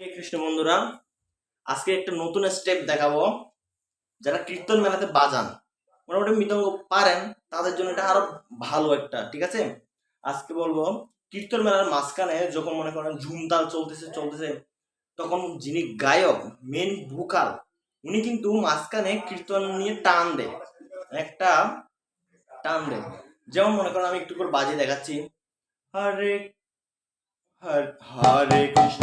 কৃষ্ণ বন্ধুরা, আজকে একটা নতুন স্টেপ দেখাবো। যারা কীর্তন মেলাতে বাজান, মোটামুটি মৃদঙ্গ পারেন, তাদের জন্য এটা আরও ভালো একটা, ঠিক আছে? আজকে বলব, কীর্তন মেলার মাঝখানে যখন মনে করেন ঝুমতাল চলতেছে চলতেছে, তখন যিনি গায়ক মেন ভোকাল উনি কিন্তু মাঝখানে কীর্তন নিয়ে টান দেয়। একটা টান দেয়। যেমন মনে করেন আমি একটু করে বাজিয়ে দেখাচ্ছি। হরে হরে কৃষ্ণ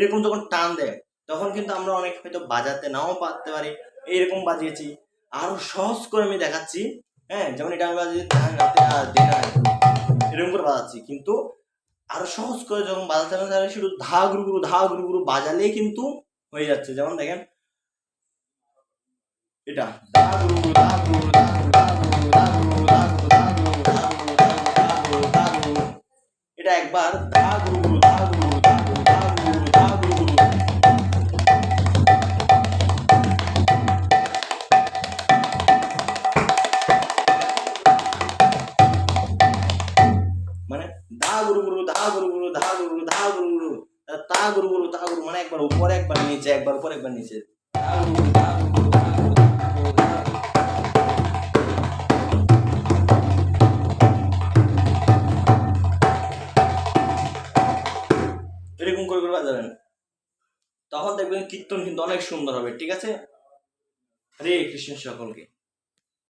এরকম যখন টান দেয় তখন কিন্তু আমরা অনেক হয়তো বাজাতে নাও পারতে পারি এইরকম বাজিয়েছি আরও সহজ করে আমি দেখাচ্ছি হ্যাঁ যেমন এটা আমি বাজিয়ে রাতে আর দিন এরকম করে বাজাচ্ছি কিন্তু আরও সহজ করে যখন বাজাতে না তাহলে শুধু ধা গুরু গুরু ধা গুরু গুরু বাজালেই কিন্তু হয়ে যাচ্ছে যেমন দেখেন এটা ধা গুরু গুরু ধা গুরু ধা গুরু, ধা গুরু, ধা গুরু, ধা গুরু, ধা গুরু, ধা গুরু, ধা গুরু। এটা একবার ধা গুরু ধা গুরু গুরু ধা গুরু গুরু ধা গুরু গুরু ধা গুরু গুরু তা গুরু গুরু তা গুরু মানে একবার উপরে, একবার নিচে, একবার উপরে, একবার নিচে। ধা গুরু গুরু। এরকম করে করে বাজাবেন। তখন দেখবেন কীর্তন কিন্তু অনেক সুন্দর হবে, ঠিক আছে? হরে কৃষ্ণ সকলকে।